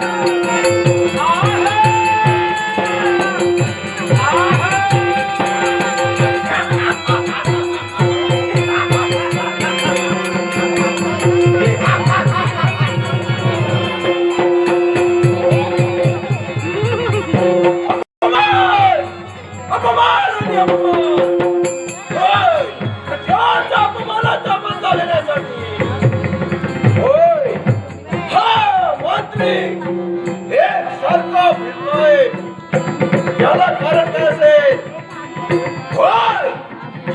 Ah! याला कारण काय असेल? होय!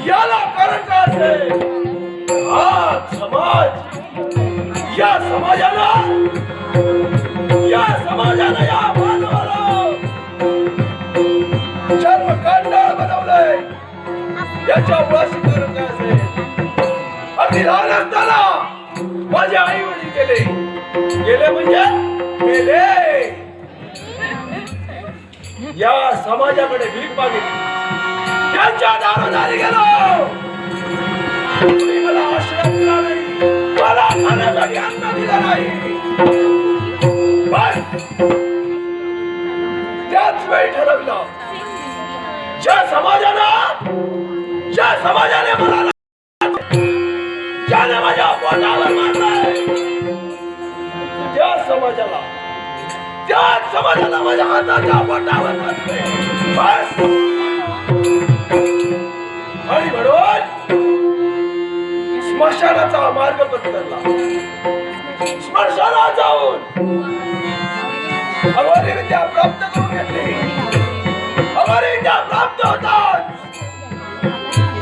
याला कारण काय असेल? हा समाज या समाजाला या समाजाला या मानवाला जन्म कर्मकांड बनवलंय. याच्या मुळाशी कारण काय असेल? अगदी लहान असताना माझे आई वडील गेले. गेले म्हणजे गेले या समाजाकडे भीक मागितली त्यांच्या दारोदारी गेलो. तुम्ही मला आश्रम दिला नाही. मला खाण्यासाठी अन्न दिला नाही. बस त्याच वेळी ठरवलं. ज्या समाजानं ज्या समाजाने मला ज्याने माझ्या पोटावर मारलाय त्या समाजाला त्या समाजाला माझ्या हाताच्या पोटावर मारले आणि म्हणून स्मशानाचा मार्ग पत्करला. स्मशानात जाऊन अमरी विद्या प्राप्त करून घेतली. अमरी विद्या प्राप्त होतात.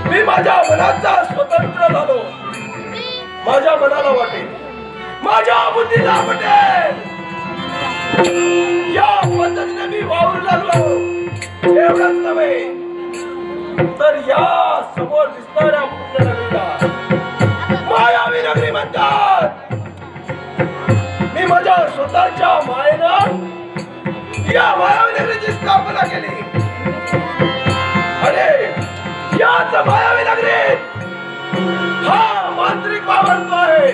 मी माझ्या मनाचा स्वतंत्र झालो. माझ्या मनाला वाटेल. माझ्या बुद्धीला वाटेल. या पद्धतीने मी वावरू लागलो. एवढंच नव्हे तर या समोर दिसणाऱ्या पुण्यनगरीला मायावी नगरी म्हणतात. मी माझ्या स्वतःच्या मायेनं या मायावी नगरीची स्थापना केली. अरे याच मायावी नगरीत हा मांत्रिक वावरतो आहे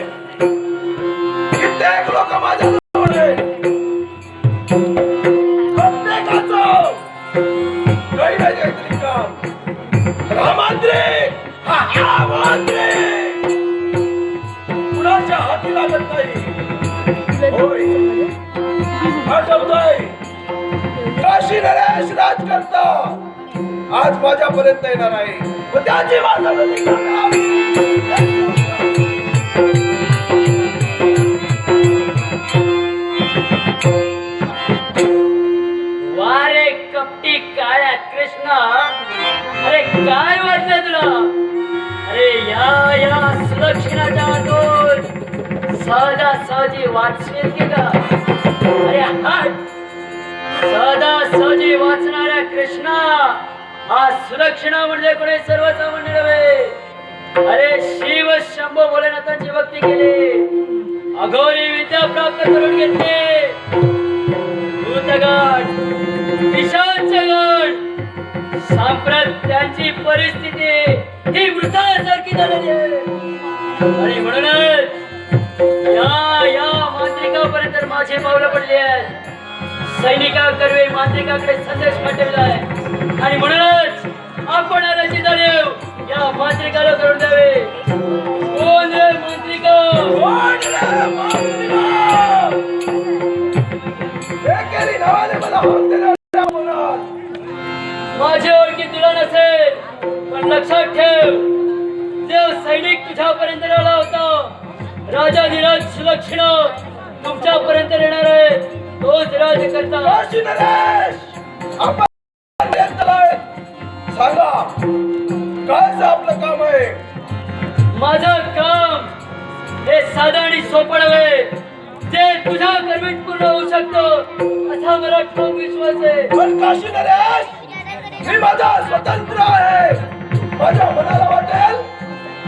कित्येक लोक माझ्या कुणाच्या हाती लागत नाही? होय. आठवतंय. काशी नरेश राज करता आज माझ्यापर्यंत येणार आहे. व त्याची माझा वारे कपटी काळ्या कृष्ण. अरे काय वाटलं तुला? अरे या या सुलक्षणाच्या आतून सहजा सहजी वाचशील की का? अरे हट सहजा सहजी वाचणाऱ्या कृष्णा हा सुलक्षणा म्हणजे कोणी सर्वसामान्य नव्हे. अरे शिव शंभो भोलेनाथांची भक्ती केली. अघोरी विद्या प्राप्त करून घेतली. भूतगण विशाल सांप्रत साम्राज्याची परिस्थिती ही मृतासारखी झालेली आहे. आणि म्हणूनच या या मांत्रिकापर्यंत माझे पावलं पडले आहेत. सैनिका कर्वे मांत्रिकाकडे संदेश पाठवला आहे. आणि म्हणूनच आपण आल्याची या मांत्रिकाला तुझ्यापर्यंत आला होता. राजा धीराज सुलक्षण तुमच्यापर्यंत येणार आहे. तोच येतलाय. सांगा काय आपलं काम आहे? माझं काम हे साधं आणि सोपं नव्हे. जे तुझ्या कर्मीत पूर्ण होऊ शकतं. असा मला विश्वास आहे. पण काशी नरेश मी माझा स्वतंत्र आहे. माझ्या मनाला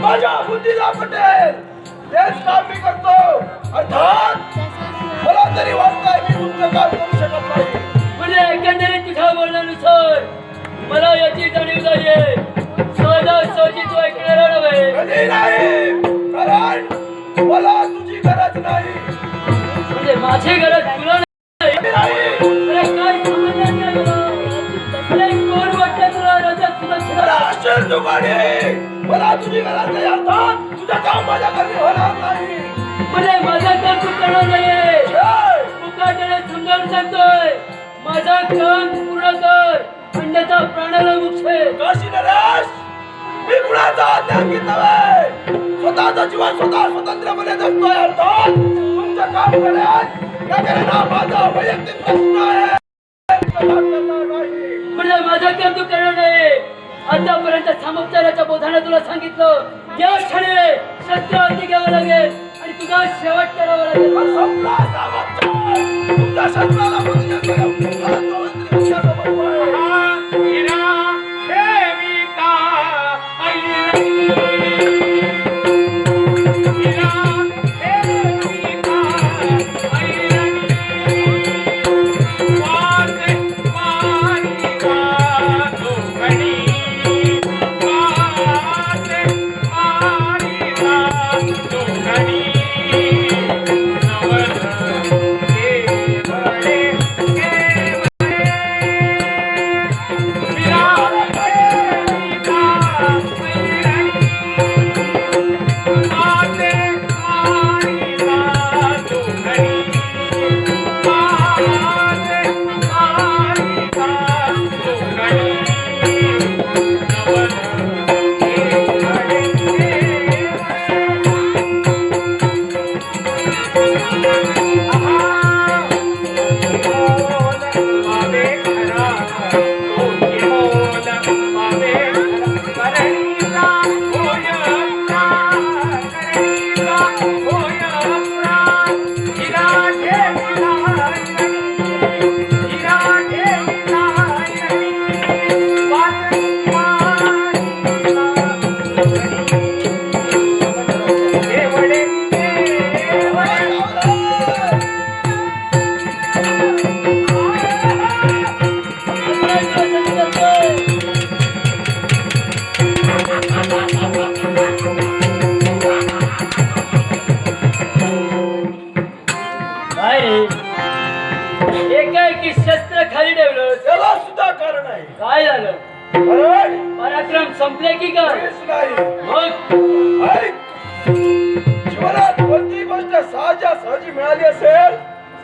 माझ्या बुद्धीला पटेल. तेच काम मी करतो. अर्थात मला तरी वाटतंय मी तुमचं काम करू शकत नाही. म्हणजे एकंदरीत तुझ्या बोलण्यानुसार मला याची जाणीव आहे सहजा सहजी तू ऐकणारा नव्हे. कधी नाही? कारण मला तुझी गरज नाही. म्हणजे माझी गरज तुला गाडी मला तुझी गरज नाही अर्थात तुझं काम माझ्या घरी होणार नाही. म्हणजे माझं काम तू करणार जय! मुकाट्याने समजावून सांगतोय माझं काम पूर्ण कर अन्यथा प्राणाला मुक्षे काशी नरेश मी कुणाचा अज्ञान घेत नव्हे? स्वतःचं जीवन स्वतः स्वतंत्रपणे जगतोय अर्थात तुमचं काम करेल. माझा वैयक्तिक प्रश्न आहे. नाही. म्हणजे माझं काम तू करणार नाही आतापर्यंत सामोपचाराच्या बोधाने तुला सांगितलं या क्षणी शस्त्र हाती घ्यावं लागेल आणि तुझा शेवट करावा लागेल. पण संपला सामर्थ्य. तुमच्या शस्त्राला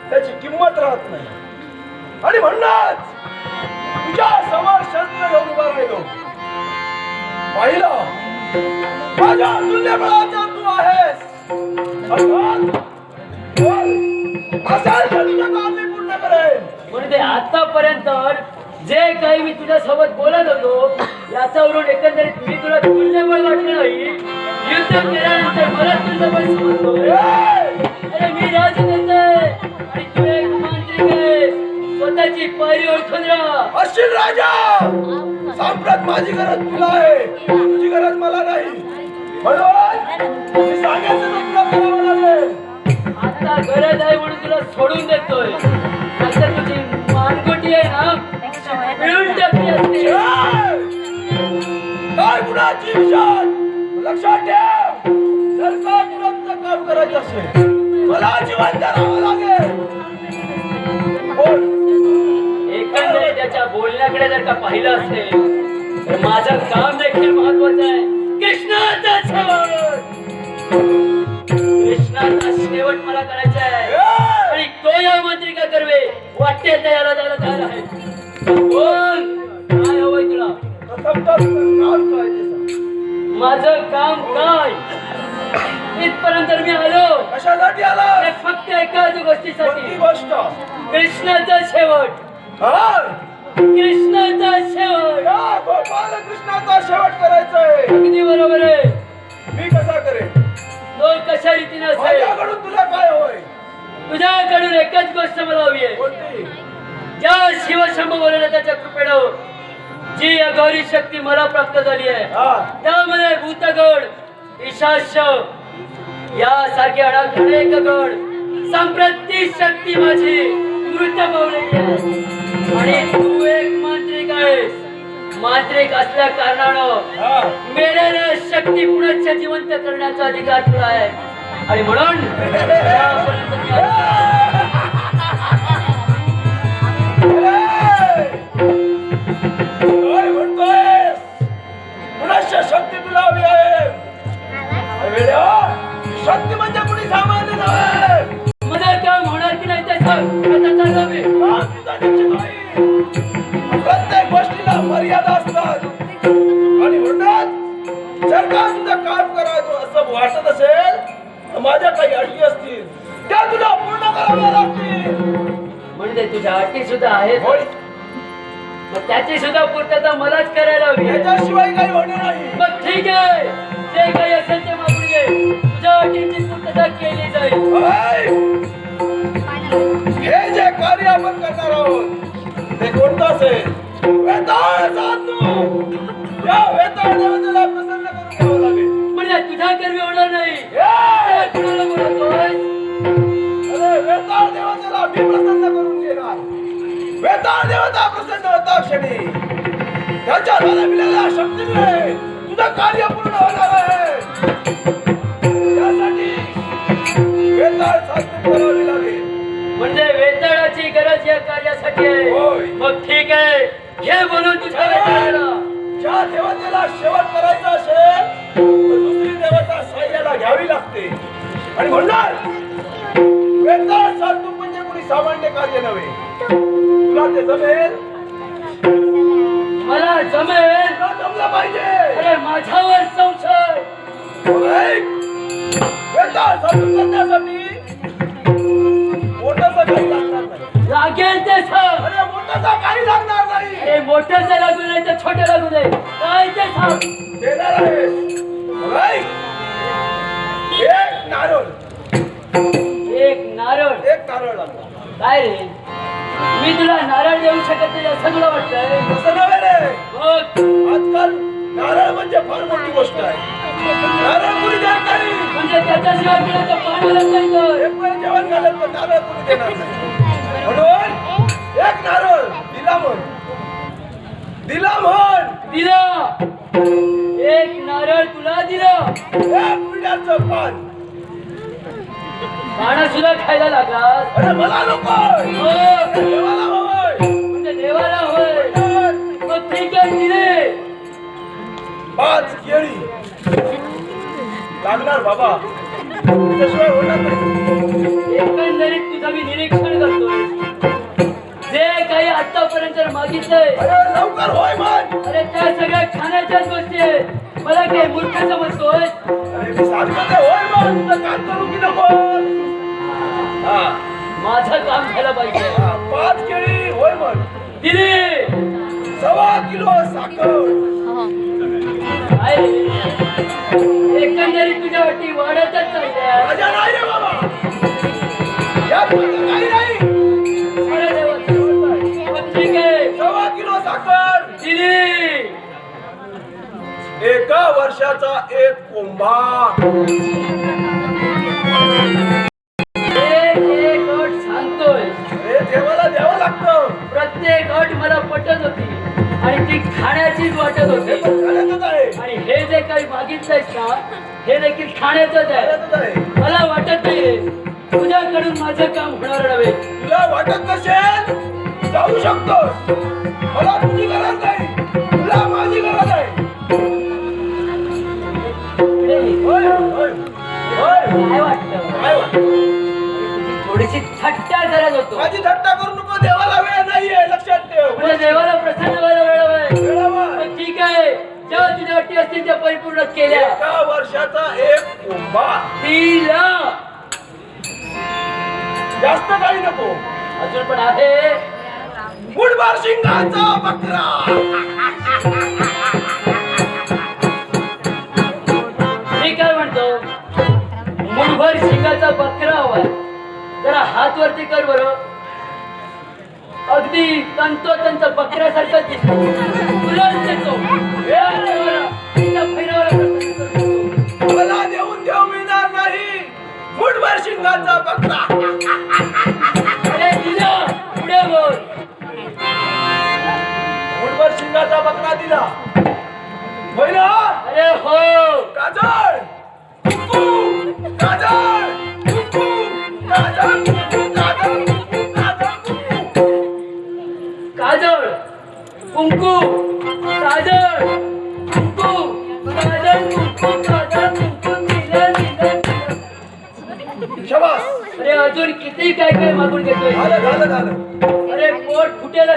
त्याची किंमत राहत नाही. आणि म्हणूनच तुझ्या समोर शस्त्र घेऊन उभा राहिलो. पाहिलं? माझ्या तुल्यबळाचा तू आहेस. तुझं पूर्ण आतापर्यंत जे काही मी तुझ्या सोबत बोलत होतो याच्यावरून एकंदरीत मी तुला तुल्यबळ वाटलं नाही. युद्ध केल्यानंतर मला तुल्यबळ समजतो ए! अरे मी राजनेते स्वतःची पायरी ओळखून असशील राजा! सांप्रत माझी गरज तुला आहे. तुझी गरज मला नाही. म्हणून मी सांगायचं तर तुला करावं लागेल आता गरज आहे म्हणून तुला सोडून देतोय. आता तुझी मानगुटी आहे ना मिळून टाकली असते! काय गुणाची विचार लक्षात ठेव. जर का काम करायचं असेल मला जिवंत राहावं लागेल. एकंदरीत त्याच्या बोलण्याकडे जर का पाहिलं असेल तर माझं काम देखील महत्वाचं आहे. कृष्णाचा शेवट. कृष्णाचा शेवट मला करायचा आहे! आणि तो या मांत्रिका करवे वाटते त्याला जायला तयार आहे. बोल काय हवंय तुला. माझं काम काय? इथपर्यंत मी आलो कशासाठी आला? फक्त एकाच गोष्टीसाठी. गोष्ट? कृष्णाचा शेवट. कृष्णाचा शेवट. या गोपाल कृष्णाचा शेवट करायचा आहे अगदी बरोबर आहे. मी कसा करेन? तो कशा रीतीने असेल? माझ्याकडून तुला काय होय? तुझ्याकडून एकच गोष्ट मला हवी आहे. ज्या शिवशंभ बोलले त्याच्या कृपेनं जी अघोरी शक्ती मला प्राप्त झाली आहे हा. त्यामध्ये भूतगड ईशाश्य यासारखे अडाक अनेक गड. संप्रती शक्ती माझी. मृत पावलेली आहे आणि तू एक मांत्रिक आहेस. मांत्रिक असल्या कारणानं मेलेल्या शक्ती पुनश्च जिवंत करण्याचा अधिकार तुला आहे. आणि म्हणून म्हणजे तुझ्या अटी सुद्धा आहेत. होय. मग त्याची सुद्धा पूर्तता मलाच करायला हवी. याच्याशिवाय काही होणार नाही. मग ठीक आहे. जे काही असेल ते मागून घे. तुझ्या अटींची पूर्तता केली जाईल. होय. हे जे कार्य आपण करणार आहोत ते कोणतं असेल? वेताळ साधू. या वेताळ देवतेला प्रसन्न करून घ्यावं लागेल. म्हणजे तुझ्या कर्मी होणार नाही. हे! वेताळ देवतेला मी प्रसन्न करून घेणार वेताळ देवता प्रसन्न होता क्षणी. त्याच्या मिळालेल्या शक्तीमुळे तुझं कार्य पूर्ण होणार आहे. त्यासाठी वेताळ साधू करावी लागेल. म्हणजे वेतनाची गरज या कार्यासाठी आहे. होय. मग ठीक आहे. घे बोलून तुझ्या वेतनाला ज्या देवतेला शेवट करायचा असेल दुसरी देवता साह्याला घ्यावी लागते. आणि म्हणणार वेताळ साधू म्हणजे कोणी सामान्य कार्य नव्हे. तुला ते जमेल? मला जमेल? तुला जमलं पाहिजे. अरे माझ्यावर संशय. वेताळ साधू करण्यासाठी मोठंसं काही लागणार नाही. लागेल ते सांग अरे मोठंसं काही लागणार नाही. अरे मोठं जर लागू नाही तर छोटं लागू दे काय ते सांग देणार आहेस. ऐक, एक नारळ नारळ लागणार काय रे? मी तुला नारळ देऊ शकत नाही असं तुला वाटतंय? तसं नव्हे रे. मग आजकाल नारळ म्हणजे फार मोठी गोष्ट आहे. नारळ कुणी देत नाही. म्हणजे त्याच्याशिवाय तुला तर पाणी लागत नाही तर. एक वेळ जेवण घालत पण नारळ कुणी देणार नाही. म्हणून एक नारळ दिला म्हण. दिला म्हण. दिला. एक नारळ तुला दिलं. एक पिढ्याचं पान. सुद्धा खायला लागला. अरे मला नको. हो. देवाला हवंय. म्हणजे देवाला होय. मग ठीक आहे दिले. पाच केळी. लागणार बाबा. त्याशिवाय होणार नाही. एकंदरीत तुझं मी निरीक्षण आतापर्यंत मागितलंय. अरे लवकर होय म्हण. अरे त्या सगळ्या खाण्याच्याच गोष्टी आहेत. मला काही मूर्ख समजतोय अरे मी सांगतो ते होय म्हण. तुझं काम करू की नको? हा. माझं काम झालं पाहिजे. हा, पाच केळी होय म्हण. दिली. सव्वा किलो साखर? एकंदरीत तुझ्या वाटी वाढतच चालल्या. माझ्या नाही रे बाबा. यात माझं काही नाही. वर्षाचा एक कोंबा एक एक अट सांगतोय हे देवाला द्यावं लागतं. प्रत्येक अट मला पटत होती आणि ती खाण्याचीच वाटत हे होती पण खाण्याचंच आहे. आणि हे जे काही मागितलंयस ना हे देखील खाण्याचंच आहे. आहे. मला वाटत नाही रे तुझ्याकडून माझं काम होणार नव्हे. तुला वाटत नसेल जाऊ शकतोस. मला तुझी गरज नाही. करत होतो. माझी थट्टा करू नको देवाला वेळ नाहीये लक्षात ठेव. म्हणजे देवाला प्रसन्न व्हायला वेळ. वेळावर. मग ठीक आहे जेव्हा तुझ्या अटी असतील त्या परिपूर्ण केल्या. एका वर्षाचा एक कोंबा तिला. जास्त काही नको. अजून पण आहे. मुठभर शिंगाचा बकरा. हात वरती कर बरं. अगदी तंतोतंत बकऱ्यासारखं दिसतो. मला. देऊन देऊ मिळणार नाही. मुठभर शिंगाचा बकरा. अरे दिला. पुढे बोल मुठभर शिंगाचा बकरा दिला. होय ना अरे हो. काजळ! झालं. अरे पोट फुटेल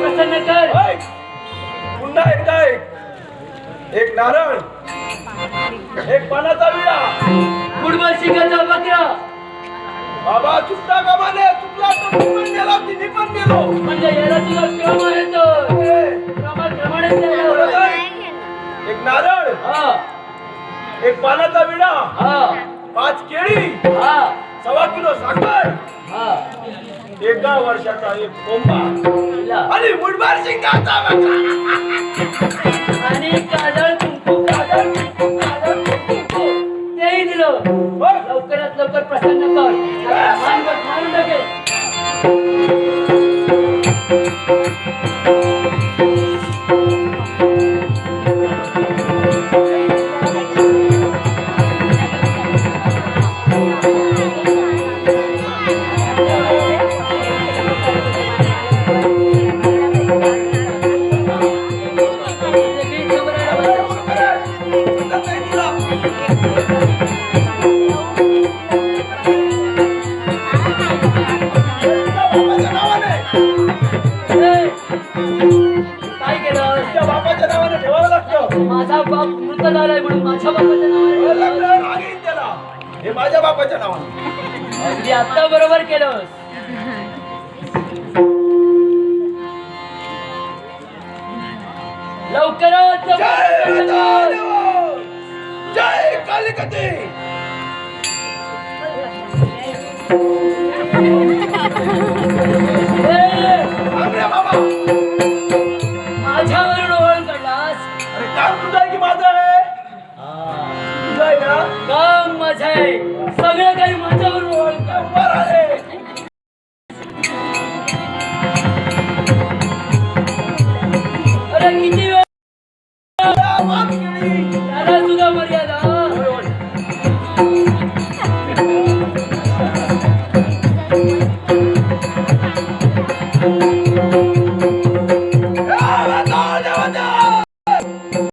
प्रसन्न कर. होय. पुन्हा एकदा एक एक नारळ एक पानाचा विडा फुटबॉल शिकायचा बकरा बाबा चुकता कामाने चुकला तर पण गेलो तिने पण गेलो. म्हणजे याला सुद्धा क्रम आहे तो ए, क्रमाप्रमाणे बरोबर? एक नारळ हा. एक पानाचा विडा हा. पाच केळी हा. सव्वा किलो साखर हा. एका वर्षाचा एक कोंबा. आणि मुठभर शिंगाचा. आणि काजळ कुंकू काजळ कुंकू काजळ कुंकू तेही दिलं लवकरात लवकर प्रसन्न कर. काय केलं? तुझ्या बापाच्या नावाने ठेवावं लागतं. माझा बाप मृत झालाय म्हणून माझ्या बापाच्या नावाने त्याला. हे माझ्या बापाच्या नावाने. अगदी आता बरोबर केलं. लवकरच जय लवकर जय कालिकती! थांब रे बाबा! माझ्यावरून ओळख काढलास अरे काम तुझं आहे की माझं आहे तुझं आहे ना? काम माझं आहे. सगळं